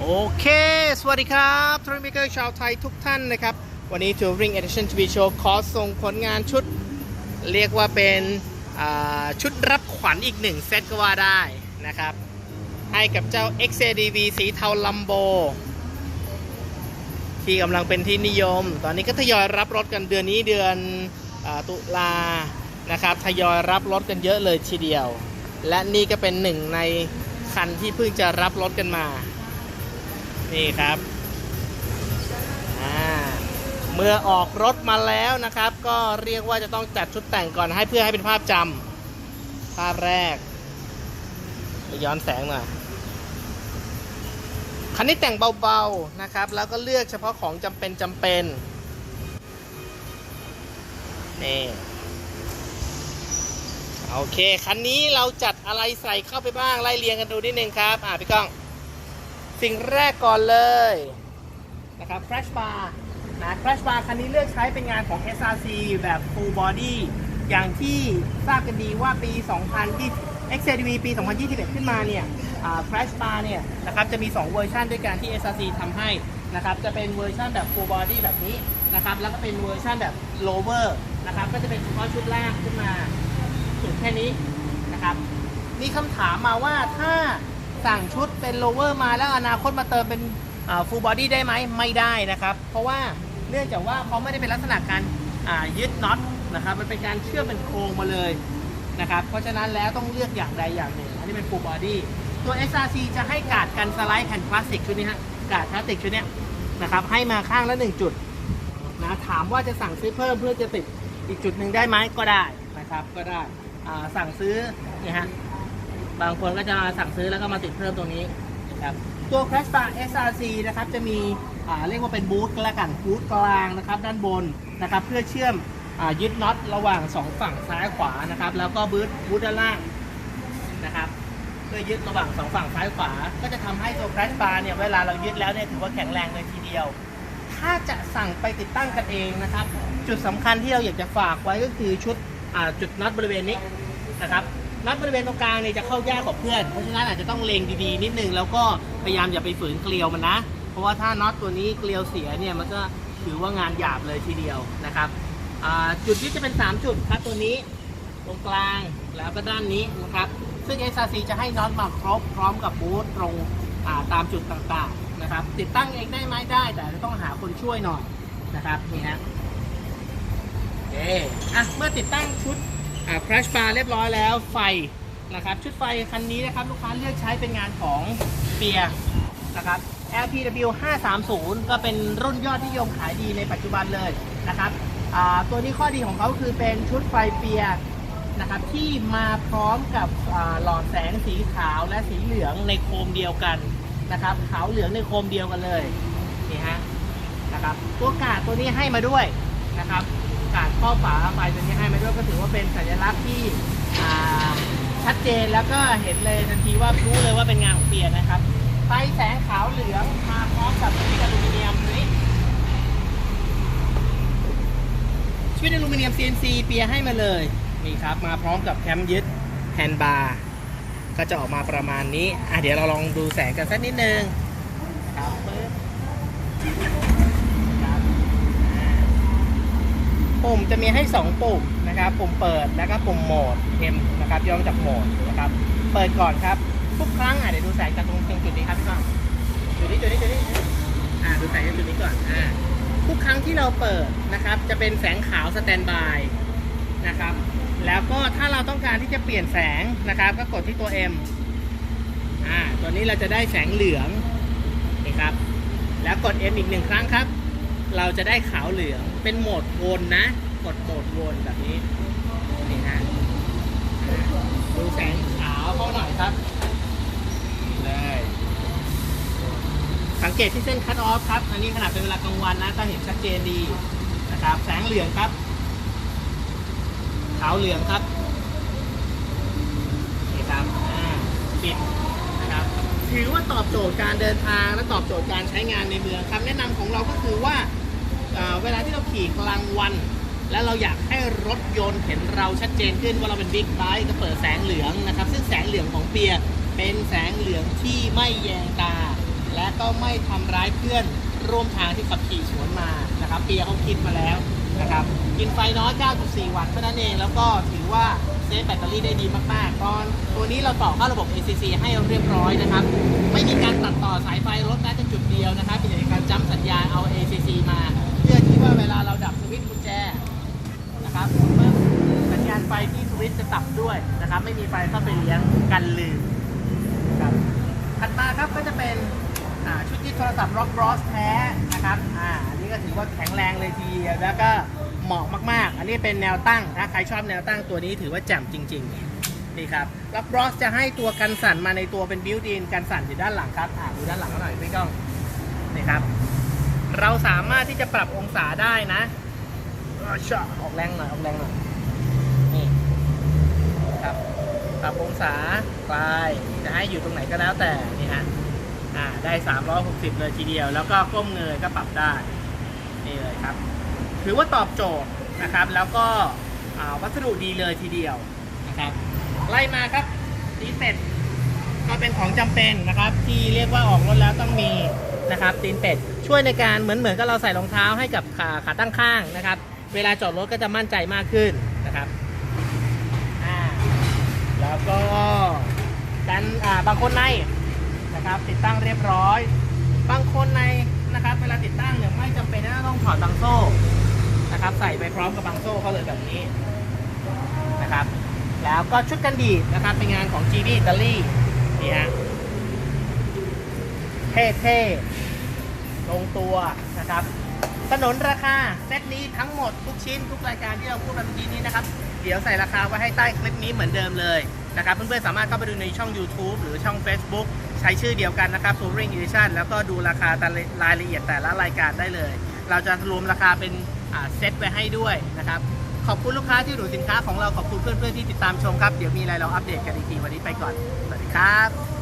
โอเค สวัสดีครับทริมิเกอร์ชาวไทยทุกท่านนะครับ วันนี้ Touring Edition TV Show ขอส่งผลงานชุด เรียกว่าเป็นชุดรับขวัญอีกหนึ่งเซตก็ว่าได้นะครับ ให้กับเจ้า XADV สีเทาลัมโบ ที่กำลังเป็นที่นิยม ตอนนี้ก็ทยอยรับรถกันเดือนนี้เดือนอตุลานะครับทยอยรับรถกันเยอะเลยทีเดียว และนี่ก็เป็นหนึ่งในคันที่เพิ่งจะรับรถกันมา นี่ครับเมื่อออกรถมาแล้วนะครับ ก็เรียกว่าจะต้องจัดชุดแต่งก่อนให้เพื่อให้เป็นภาพจำภาพแรกไปย้อนแสงหน่อยคันนี้แต่งเบาๆนะครับ แล้วก็เลือกเฉพาะของจำเป็นจำเป็นนี่โอเค คันนี้เราจัดอะไรใส่เข้าไปบ้างไล่เรียงกันดูนิดนึงครับ อ่าพี่ก้อง สิ่งแรกก่อนเลยนะครับ Crash Bar นะ Crash Bar คันนี้เลือกใช้เป็นงานของ SRC แบบ Full Body อย่างที่ทราบกันดีว่าปี 2020ที่ XCDV ปี 2021 ขึ้นมาเนี่ยอ่า Crash Bar เนี่ยนะครับจะมี 2 เวอร์ชันด้วยกันที่ SRC ทำให้นะครับจะเป็นเวอร์ชันแบบ Full Body แบบนี้นะครับแล้วก็เป็นเวอร์ชันแบบ Lower นะครับก็จะเป็นเฉพาะชุดล่างขึ้นมาสุดแค่นี้นะครับมีคำถามมาว่าถ้า สั่งชุดเป็น lower มาแล้วอนาคตมาเติมเป็นอ่า full body ได้ไหมไม่ได้นะครับ เพราะว่าเนื่องจากว่าเขาไม่ได้เป็นลักษณะการยึดน็อตนะครับมันเป็นการเชื่อมเป็นโครงมาเลยนะครับเพราะฉะนั้นแล้วต้องเลือกอย่างใดอย่างหนึ่ง อันนี้เป็น full body ตัว SRC จะให้กาดกันสไลด์แผ่นพลาสติกชุดนี้ฮะกาดพลาสติกชุดนี้นะครับให้มาข้างละหนึ่งจุดนะถามว่าจะสั่งซื้อเพิ่มเพื่อจะติดอีกจุดหนึ่งได้ไหมก็ได้นะครับก็ได้สั่งซื้อเนี่ยฮะ บางคนก็จะมาสั่งซื้อแล้วก็มาติดเพิ่มตรงนี้นะครับตัว Crash Bar SRC นะครับจะมีอ่าเรียกว่าเป็นบูธก็แล้วกันบูธกลางนะครับด้านบนนะครับเพื่อเชื่อมอายึดน็อตระหว่าง 2 ฝั่งซ้ายขวานะครับแล้วก็บูธบูธด้านล่างนะครับเพื่อยึดระหว่าง 2 ฝั่งซ้ายขวา ก็จะทำให้ตัว Crash Bar เนี่ยเวลาเรายึดแล้วเนี่ยถือว่าแข็งแรงเลยทีเดียว ถ้าจะสั่งไปติดตั้งกันเองนะครับ จุดสำคัญที่เราอยากจะฝากไว้ก็คือชุดจุดน็อตบริเวณนี้นะครับ น็อตบริเวณตรงกลางเนี่ยจะเข้ายากกว่าเพื่อน เพราะฉะนั้นอาจจะต้องเล็งดีๆ นิดนึงแล้วก็พยายามอย่าไปฝืนเกลียวมันนะ เพราะว่าถ้าน็อตตัวนี้เกลียวเสียเนี่ยมันก็ถือว่างานหยาบเลยทีเดียวนะครับจุดที่จะเป็น 3 จุดครับตัวนี้ตรงกลางแล้วก็ด้านนี้นะครับ ซึ่ง SRC จะให้น็อตมาครบพร้อมกับบูธตรงาตามจุดต่างๆนะครับ ติดตั้งเองได้ไหมได้ แต่จะต้องหาคนช่วยหน่อยนะครับนี่ฮะโอเคอะเมื่อติดตั้งชุด อ่า crash bar เรียบร้อยแล้วไฟนะครับชุดไฟคันนี้นะครับลูกค้าเลือกใช้เป็นงานของเปียนะครับ LPW 530 ก็เป็นรุ่นยอดนิยมขายดีในปัจจุบันเลยนะครับตัวนี้ข้อดีของเขาคือเป็นชุดไฟเปียนะครับที่มาพร้อมกับหลอดแสงสีขาวและสีเหลืองในโคมเดียวกันนะครับขาวเหลืองในโคมเดียวกันเลยนี่ฮะนะครับตัวกาดตัวนี้ให้มาด้วยนะครับ กาดข้อบฝาไฟตัวนี้ให้มาด้วยก็ถือว่าเป็นสัญลักษณ์ที่ชัดเจนแล้วก็เห็นเลยทันทีว่ารู้เลยว่าเป็นงานของเปียนะครับไฟแสงขาวเหลืองมาพร้อมกับชีวิตอลูมิเนียมนี้ชีวิตอลูมิเนียม CNC เปียให้มาเลยนี่ครับมาพร้อมกับแคมยึดแฮนด์บาร์ก็จะออกมาประมาณนี้อะเดี๋ยวเราลองดูแสงกันสักนิดนึงครับอ่า ปุ่มจะมีให้ 2 ปุ่มนะครับ ปุ่มเปิดแล้วก็ปุ่มโหมดเทมนะครับย่อมาจากโหมดนะครับ เปิดก่อนครับทุกครั้งอะเดี๋ยวดูแสงจากตรงจุดนี้ครับพี่ก้องจุดนี้จุดนี้จุดนี้อ่าดูแสงจากจุดนี้ก่อนอ่าทุกครั้งที่เราเปิดนะครับ จะเป็นแสงขาวสแตนบายนะครับ แล้วก็ถ้าเราต้องการที่จะเปลี่ยนแสงนะครับ ก็กดที่ตัว M อ่าตัวนี้เราจะได้แสงเหลืองนี่ครับ แล้วกด M อีกหนึ่งครั้งครับ เราจะได้ขาวเหลืองเป็นโหมดวนนะ กดโหมดวนแบบนี้นี่ฮะดูแสงขาวเข้าหน่อยครับเลยสังเกตที่เส้นคัตออฟครับ อันนี้ขนาดเป็นเวลากลางวันนะก็เห็นชัดเจนดีนะครับ แสงเหลืองครับ ขาวเหลืองครับนี่ครับปิดนะครับถือว่าตอบโจทย์การเดินทางและตอบโจทย์การใช้งานในเมืองคำแนะนำของเราก็คือว่า เวลาที่เราขี่กลางวัน แล้วเราอยากให้รถยนต์เห็นเราชัดเจนขึ้นว่าเราเป็นบิ๊กไบค์ก็เปิดแสงเหลืองนะครับ ซึ่งแสงเหลืองของเปียเป็นแสงเหลืองที่ไม่แยงตา และก็ไม่ทำร้ายเพื่อนร่วมทางที่ขับขี่สวนมานะครับ เปียเขาคิดมาแล้วนะครับกินไฟน้อย 9.4 วัตต์เท่านั้นเอง แล้วก็ถือว่าเซฟแบตเตอรี่ได้ดีมาก ๆ ตอนตัวนี้เราต่อเข้าระบบ ACC ให้เรียบร้อยนะครับ ไม่มีการตัดต่อสายไฟรถแม้แต่จุดเดียวนะครับเป็นการจัมสัญญาณเอา ACC มา เพื่อที่ว่าเวลาเราดับสวิตช์กุญแจนะครับปึ๊บสัญญาณไฟที่สวิตช์จะตับด้วยนะครับ ไม่มีไฟเข้าไปเลี้ยงกันลืมครับถัดมาครับก็จะเป็นชุดยึดโทรศัพท์ร็อกบรอสแท้นะครับอ่าอันนี้ก็ถือว่าแข็งแรงเลยทีเดียวแล้วก็เหมาะมากๆ อันนี้เป็นแนวตั้งถ้าใครชอบแนวตั้งตัวนี้ถือว่าแจ่มจริง ๆนี่ครับแล้วบรอสจะให้ตัวกันสั่นมาในตัวเป็นบิวดีนกันสั่นอยู่ด้านหลังครับอ่าดูด้านหลังหน่อยพี่ก้องนี่ครับ เราสามารถที่จะปรับองศาได้นะอ่าชะออกแรงหน่อยออกแรงหน่อยนี่ครับปรับองศาไปจะให้อยู่ตรงไหนก็แล้วแต่นี่ฮะอ่าได้ 360 เลยทีเดียว แล้วก็ก้มเงยก็ปรับได้นี่เลยครับ ถือว่าตอบโจทย์นะครับ แล้วก็อ่าวัสดุดีเลยทีเดียวนะครับ ไล่มาครับตีนเป็ดก็เป็นของจำเป็นนะครับ ที่เรียกว่าออกรถแล้วต้องมีนะครับตีนเป็ด ช่วยในการเหมือนเหมือนกับเราใส่รองเท้าให้กับขาขาตั้งข้างนะครับ เวลาจอดรถก็จะมั่นใจมากขึ้นนะครับอ่าแล้วก็กันอ่าบางคนในนะครับ ติดตั้งเรียบร้อย บางคนในนะครับ เวลาติดตั้งเนี่ยไม่จำเป็นที่ต้องถอดบางโซ่นะครับ ใส่ไปพร้อมกับบางโซ่เขาเลยแบบนี้นะครับ แล้วก็ชุดกันดีดนะครับเป็นงานของ GB อิตาลีนี่ฮะเท่ๆ ลงตัวนะครับสนนราคาเซตนี้ทั้งหมดทุกชิ้นทุกรายการที่เราพูดไปเมื่อกี้นี้นะครับ เดี๋ยวใส่ราคาไว้ให้ใต้คลิปนี้เหมือนเดิมเลยนะครับเพื่อนๆสามารถเข้าไปดูในช่อง YouTube หรือช่อง Facebook ใช้ชื่อเดียวกันนะครับ Touring Edition แล้วก็ดูราคาแต่ละรายละเอียดแต่ละรายการได้เลย เราจะรวมราคาเป็นเซตไว้ให้ด้วยนะครับ ขอบคุณลูกค้าที่หนุนสินค้าของเราขอบคุณเพื่อนๆที่ติดตามชมครับ เดี๋ยวมีอะไรเราอัปเดตกันอีกทีวันนี้ไปก่อน สวัสดีครับ